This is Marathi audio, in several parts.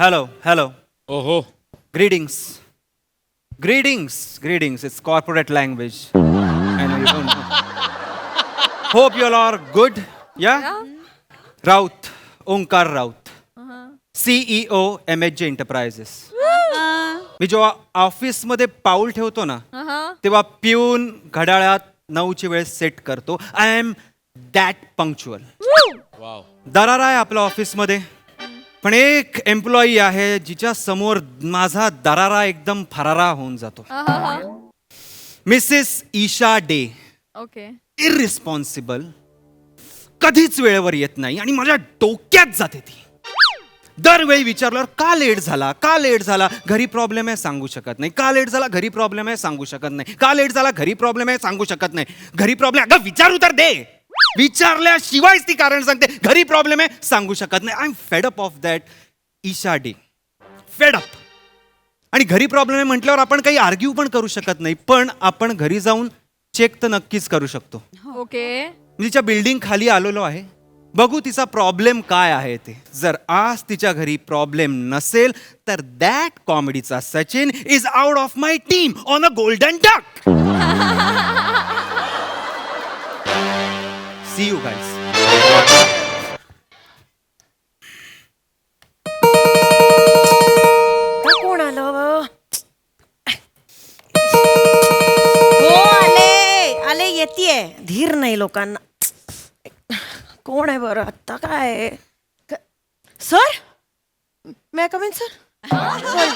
Hello, hello. ओहो Greetings. Greetings, greetings. It's corporate language. I know you don't know. Hope you all are good. Yeah? Raut, Onkar Raut. CEO MHJ Enterprises. मी जेव्हा ऑफिसमध्ये पाऊल ठेवतो ना तेव्हा पिऊन घड्याळात नऊची वेळ सेट करतो I am that punctual wow दरारा आहे आपल्या ऑफिसमध्ये पण एक एम्प्लॉई आहे जिच्या समोर माझा दरारा एकदम फरारा होऊन जातो. Mrs Isha Dey. Okay. Irresponsible कधीच वेळेवर येत नाही आणि माझ्या डोक्यात जाते ती. दरवेळी विचारल्यावर का लेट झाला? का लेट झाला? घरी प्रॉब्लेम आहे सांगू शकत नाही. का लेट झाला? घरी प्रॉब्लेम आहे सांगू शकत नाही. का लेट झाला? घरी प्रॉब्लेम आहे सांगू शकत नाही. घरी प्रॉब्लेम अगं विचारू तर दे. विचारल्याशिवायच ती कारण सांगते. घरी प्रॉब्लेम आहे सांगू शकत नाही. I am fed up of that Isha Dey fed up आणि घरी प्रॉब्लेम आहे म्हटल्यावर आपण काही आर्ग्यू पण करू शकत नाही. पण आपण घरी जाऊन चेक तर नक्कीच करू शकतो. ओके मी तिच्या बिल्डिंग खाली आलेलो आहे. बघू तिचा प्रॉब्लेम काय आहे ते. जर आज तिच्या घरी प्रॉब्लेम नसेल तर that कॉमेडीचा Sachin is out of my team on a golden duck you guys का कोण आलं हो आले आले येतीये धीर नाही लोकांना कोण आहे बरं आत्ता काय आहे? क- सर मॅ कमीन सर सॉरी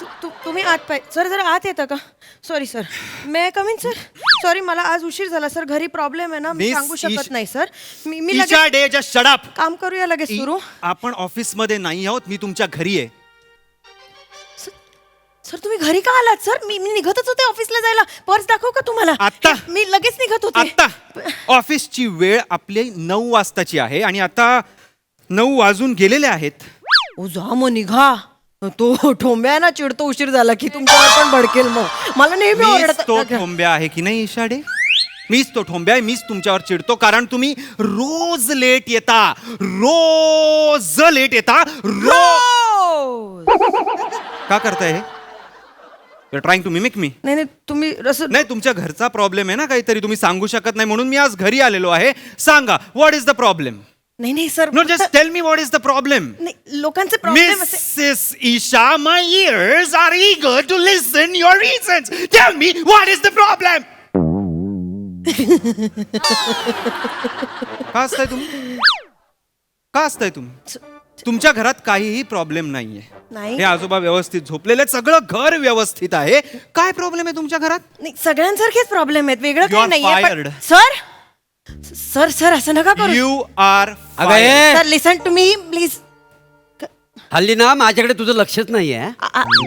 तु- तु- तुम्ही आत पाहिजे सर जरा आत येतं का सॉरी सर मॅ कमीन सर सॉरी मला आज उशीर झाला सर. घरी प्रॉब्लेम आहे ना मी Miss सांगू शकत नाही सर. मी मी लगेच डे जस्ट शट काम करूया लगेच सुरू. आपण ऑफिसमध्ये नाही आहोत मी तुमच्या घरी आहे. सर तुम्ही घरी का आलात सर? मी मी निघतच होते ऑफिसला जायला. पर्स दाखवू का तुम्हाला? आत्ता? मी लगेच निघत होते. आता ऑफिसची वेळ आपली नऊ वाजताची आहे आणि आता नऊ वाजून गेलेले आहेत. ओ जा मग निघा. तो ठोंब्या ना चिडतो उशीर झाला की तुमच्यावर पण भडकेल मग. मला नेहमी मीच ओरडत तो ठोंब्या आहे की नाही ईशाडे मीच तो ठोंब्या आहे मीच तुमच्यावर चिडतो कारण तुम्ही रोज लेट येता. रोज लेट येता. रोज! का करताय हे? ट्राईंग टू मिमिक मी नाही नाही तुम्ही असं नाही तुमच्या घरचा प्रॉब्लेम आहे ना काहीतरी तुम्ही सांगू शकत नाही म्हणून मी आज घरी आलेलो आहे. सांगा व्हॉट इज द प्रॉब्लेम नाही नाही sir no just tell me what is the problem नाही लोकांचे प्रॉब्लेम असे Mrs. Isha, my ears are eager to listen your reasons. Tell me what is the problem? का असताय तुम्ही का असताय तुम्ही तुमच्या घरात काहीही प्रॉब्लेम नाहीये नाही. हे आजोबा व्यवस्थित झोपलेले आहेत, सगळं घर व्यवस्थित आहे काय प्रॉब्लेम आहे तुमच्या घरात नाही सगळ्यांसारखेच प्रॉब्लेम आहेत वेगळं You काही are नाहीये fired. पण- सर सर सर असं नका करू. यू आर अगं ए, sir listen to me please हल्ली ना माझ्याकडे तुझं लक्षच नाहीये.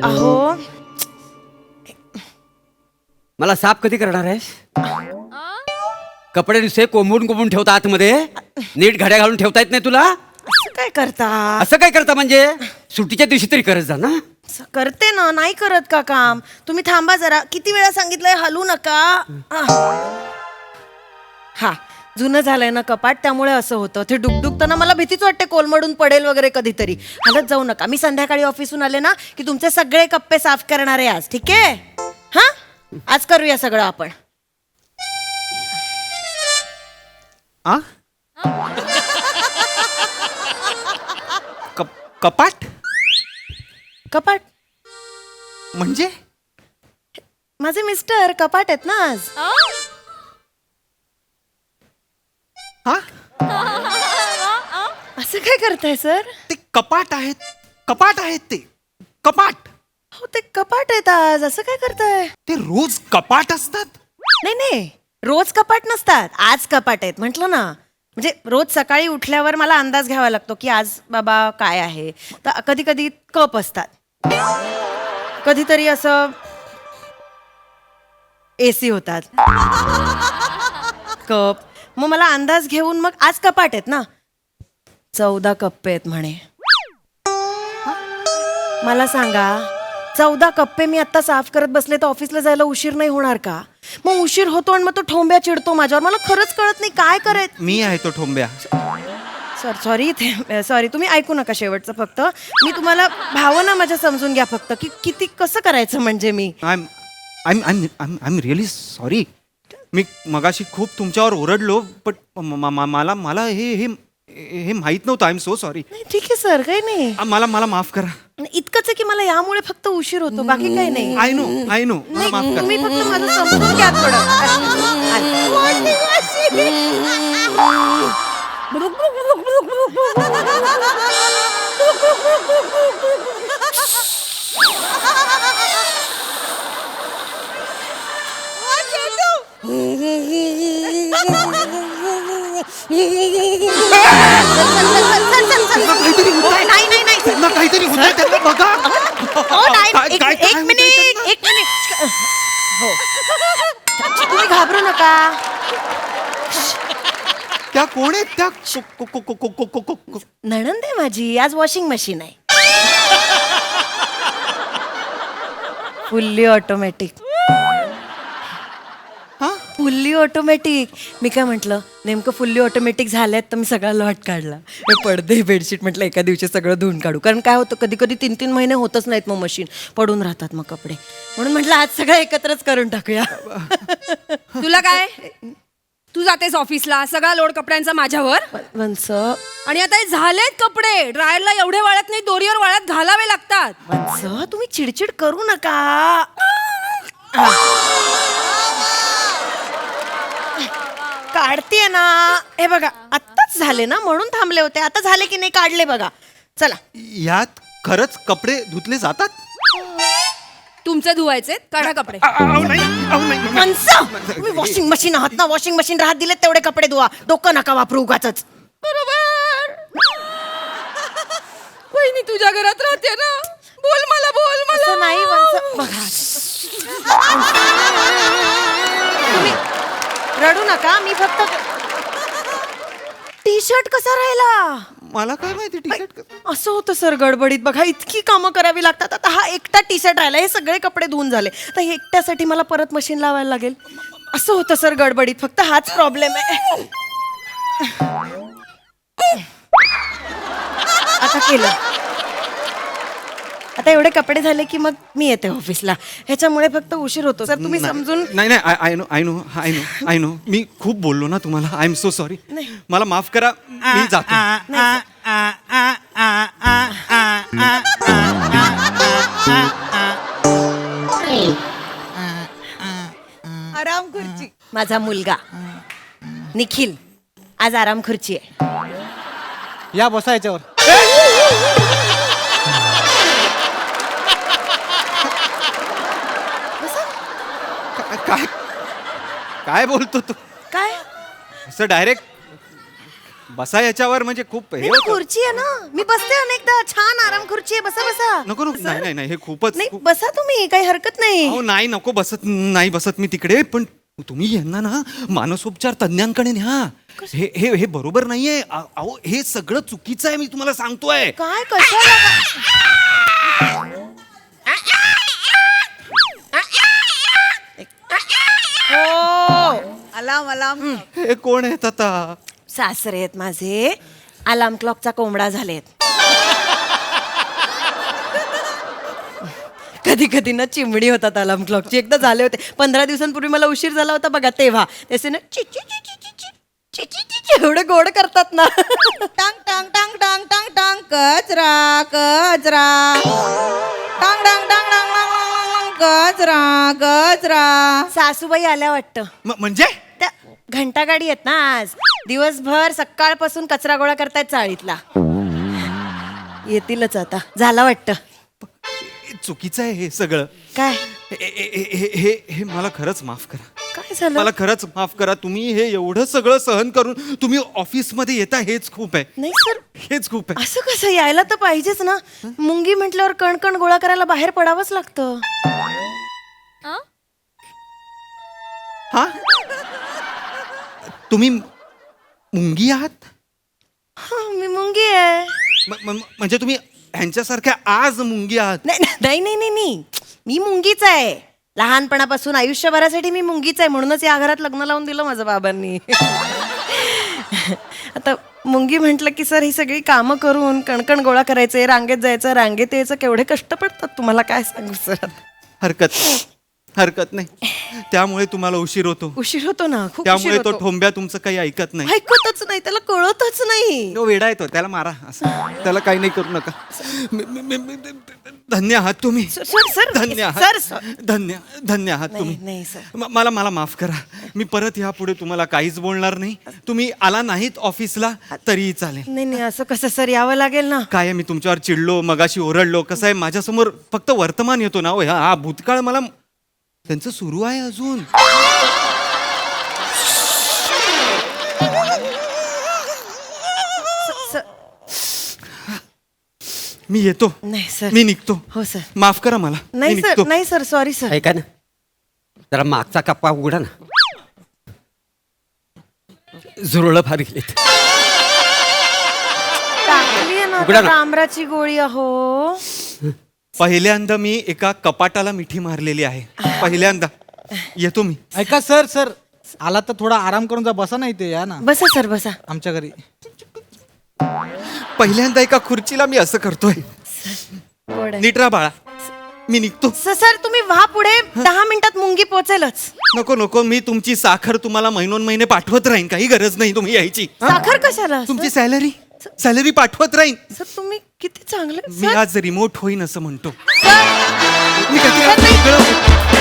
अहो. मला साफ कधी करणार आहेस? कपडे दुसरे कोंबून कोंबून ठेवता आतमध्ये. नीट घड्या घालून ठेवता येत नाही तुला? असं काय करता? असं काय करता म्हणजे? सुट्टीच्या दिवशी तरी करत जा ना. असं करते ना नाही करत का काम? तुम्ही थांबा जरा. किती वेळा सांगितलंय हलू नका. आह. हा जुनं झालंय ना कपाट त्यामुळे असं होतं. ते डुकडुकताना मला भीतीच वाटते कोलमडून पडेल वगैरे कधीतरी. हलत जाऊ नका. मी संध्याकाळी ऑफिसहून आले ना की तुमचे सगळे कप्पे साफ करणार आहे आज ठीक आहे? हा? आज करूया सगळं आपण. आ? कप- कपाट? कपाट. म्हणजे? माझे मिस्टर कपाट आहेत ना आज. काय करताय सर? ते कपाट आहेत. कपाट आहेत ते. कपाट. हो ते कपाट आहेत आज. असं काय करताय? ते रोज कपाट असतात. नाही नाही. रोज कपाट नसतात. आज कपाट आहेत. म्हटलं ना. म्हणजे रोज सकाळी उठल्यावर मला अंदाज घ्यावा लागतो की आज बाबा काय आहे. तर कधी कधी कप असतात. कधीतरी असं एसी होतात. कप. मग मला अंदाज घेऊन मग आज कपाट आहेत ना. चौदा कप्पे आहेत म्हणे. मला सांगा चौदा कप्पे मी आता साफ करत बसले तर ऑफिसला जायला उशीर नाही होणार का? मग उशीर होतो आणि मग तो ठोंब्या चिडतो माझ्यावर. मला खरंच कळत नाही काय करायचं. मी आहे तो ठोंब्या. सॉरी सॉरी इथे सॉरी तुम्ही ऐकू नका शेवटचं फक्त. मी तुम्हाला भावना माझ्या समजून घ्या फक्त की किती कसं करायचं म्हणजे मी? I am I really sorry मी मगाशी खूप तुमच्यावर ओरडलो पण मला मला हे हे हे माहीत नव्हतं. आय एम सो सॉरी नाही ठीक आहे सर. काही नाही. मला मला माफ करा. इतकंच आहे की मला यामुळे फक्त उशीर होतो. बाकी काही नाही. आय नो आय नो मला नाही, माफ करा. तुम्ही फक्त माझं समजून घ्या थोडं. नाही नाही नाही त्यांना काहीतरी होतंय त्यांना बघा नाही, काय- एक काय- एक होतंय मिनिट त्यांना? एक मिनिट हो तुम्ही घाबरू नका त्या कोण आहेत त्या को- को- को- को- को- को- को- को- नणंद आहे माझी आज वॉशिंग मशीन आहे फुल्ली ऑटोमॅटिक फुल्ली ऑटोमॅटिक. मी काय म्हटलं नेमकं फुल्ली ऑटोमॅटिक झाल्यात तर मी सगळा लॉट काढला. हे पडदे बेडशीट म्हटलं एका दिवशी सगळं धुवून काढू. कारण काय होतं कधी कधी तीन तीन महिने होतच नाहीत मग मशीन. पडून राहतात मग कपडे. म्हणून म्हटलं आज सगळं एकत्रच करून टाकूया. तुला काय? तू जातेस ऑफिसला सगळा लोड कपड्यांचा माझ्यावर? वंस. आणि आता हे झालेत कपडे. ड्रायरला एवढे वाळत नाही दोरीवर वाळत घालावे लागतात. वंस तुम्ही चिडचिड करू नका. काढतेय ना. हे बघा आत्ताच झाले ना म्हणून थांबले होते. आता झाले की नाही काढले बघा. चला. यात खरंच कपडे धुतले जातात? तुमचे धुवायचे काढा कपडे. नाही, नाही. माणसं! तुम्ही वॉशिंग मशीन आहात ना वॉशिंग मशीन राहत दिले तेवढे कपडे धुवा. डोकं नका वापरू उगाच बरोबर. वहिनी तुझ्या घरात राहते ना. बोल मला बोल मला. नाही बघा. तुम्ही रडू नका मी फक्त टी शर्ट कसा राहिला? मला काय माहिती टी शर्ट असं होतं सर गडबडीत. बघा इतकी कामं करावी लागतात. आता हा एकटा टी शर्ट राहिला हे सगळे कपडे धुवून झाले. आता हे एकट्यासाठी मला परत मशीन लावायला लागेल. असं होतं सर गडबडीत. फक्त हाच प्रॉब्लेम आहे. आता केलं. आता एवढे कपडे झाले की मग मी येते ऑफिसला. ह्याच्यामुळे फक्त उशीर होतो. सर तुम्ही समजून नाही नाही I know I know I know I know. मी खूप बोललो ना तुम्हाला. I am so sorry. मला माफ करा मी जातो. आराम खुर्ची. माझा मुलगा. निखिल. आज आराम खुर्ची आहे. या बसा याच्यावर. काय? काय बोलतो तू? काय? असं डायरेक्ट बसा याच्यावर म्हणजे खूप हे नाही, होतं. खुर्ची आहे ना. मी बसते अनेकदा. छान आराम खुर्ची आहे. बसा बसा. नको नको. नाही नाही नाही. हे खूपच नाही खूप- बसा तुम्ही. काही हरकत नाही. अहो नाही नको बसत नाही बसत मी तिकडे. पण तुम्ही यांना ना मानसोपचार तज्ञांकडे न्या. हे हे हे बरोबर नाहीये. अ- अहो हे सगळं चुकीचं आहे मी तुम्हाला सांगतोय. काय कशाला? अलाम अलाम हे कोण आहेत आता सासरे आहेत माझे अलार्म क्लॉकचा कोंबडा झालेत कधी कधी ना चिमणी होतात अलार्म क्लॉकची एकदा झाले होते पंधरा दिवसांपूर्वी मला उशीर झाला होता बघा तेव्हा त्याचे ना चि चि चि चि चि चि चि चि चि चि एवढे गोड करतात ना टांग टांग टांग टांग टांग टांग कचरा कचरा टांग टांग टांग टांग टांग टांग, टांग, कचरा कचरा सासूबाई आल्या वाटतं म- म्हणजे घंटा गाडी आहेत ना आज. दिवसभर सकाळपासून कचरा गोळा करतायत चाळीतला. येतीलच आता. झाला वाटतं. हे चुकीचं आहे हे सगळं. काय? हे- हे हे- हे- हे हे मला खरंच माफ करा. काय झालं? मला खरंच माफ करा. तुम्ही हे एवढं सगळं सहन करून तुम्ही ऑफिसमध्ये येता हेच खूप आहे. नाही सर. हेच खूप आहे. असं कसं? यायला तर पाहिजेच ना. मुंगी म्हटल्यावर कणकण गोळा करायला बाहेर पडावंच लागतं. हा? तुम्ही मुंगी आहात? हा, मी मुंगी आहे. म- म- म्हणजे तुम्ही ह्यांच्यासारख्या आज मुंगी आहात? नाही नाही नाही नाही नाही मी मुंगीच आहे. लहानपणापासून आयुष्यभरासाठी मी मुंगीच आहे म्हणूनच या घरात लग्न लावून दिलं माझ्या बाबांनी. आता मुंगी म्हटलं की सर ही सगळी कामं करून कणकण गोळा करायचे रांगेत जायचं रांगेत यायचं केवढे कष्ट पडतात तुम्हाला? काय सांगू सर? हरकत हरकत नाही. त्यामुळे तुम्हाला उशीर होतो. उशीर होतो ना खूप त्यामुळे उशीर तो होतो. ठोंब्या तुमचं काही ऐकत नाही. ऐकतच नाही त्याला कळतच नाही. तो वेडा येतो त्याला मारा असं. त्याला काही नाही करू नका. मी- मी- मी- मी- धन्य आहात तुम्ही. सर सर सर धन्य सर आहात. सर. धन्य धन्य आहात नाही, तुम्ही. नाही, सर. म- मला मला माफ करा. मी परत यापुढे तुम्हाला काहीच बोलणार नाही. तुम्ही आला नाहीत ऑफिसला तरीही चालेल. नाही नाही असं कसं सर यावं लागेल ना? काय आहे, मी तुमच्यावर चिडलो मगाशी ओरडलो. कसं आहे माझ्यासमोर फक्त वर्तमान येतो ना हो, हा हा भूतकाळ मला त्यांचं सुरू आहे अजून. मी येतो. नाही सर. मी निघतो. हो सर. माफ करा मला. मी नाही सर. निघतो. नाही सर. Sorry sir. ऐका ना. जरा मागचा कप्पा उघडा ना. झुरळ फार गेलेत. टाकली ना उघडा ना. डांबराची गोळी अहो. पहिल्यांदा मी एका कपाटाला मिठी मारलेली आहे. पहिल्यांदा. येतो मी. ऐका सर सर. आला तर थोडा आराम करून जा. बसा नाही ते या ना. बसा सर बसा. आमच्या घरी. पहिल्यांदा एका खुर्चीला मी असं करतोय. गोड आहे. नीट राहा बाळा. मी निघतो. स- सर तुम्ही व्हा पुढे. दहा मिनिटात मुंगी पोहोचेलच नको नको. मी तुमची साखर तुम्हाला महिनोन महिने पाठवत राहीन. काही गरज नाही तुम्ही यायची? साखर कशाला तुमची? सॅलरी? सॅलरी पाठवत राहीन. सर तुम्ही किती चांगले मी आज रिमोट होईन असं म्हणतो. मी काहीतरी. वेगळं-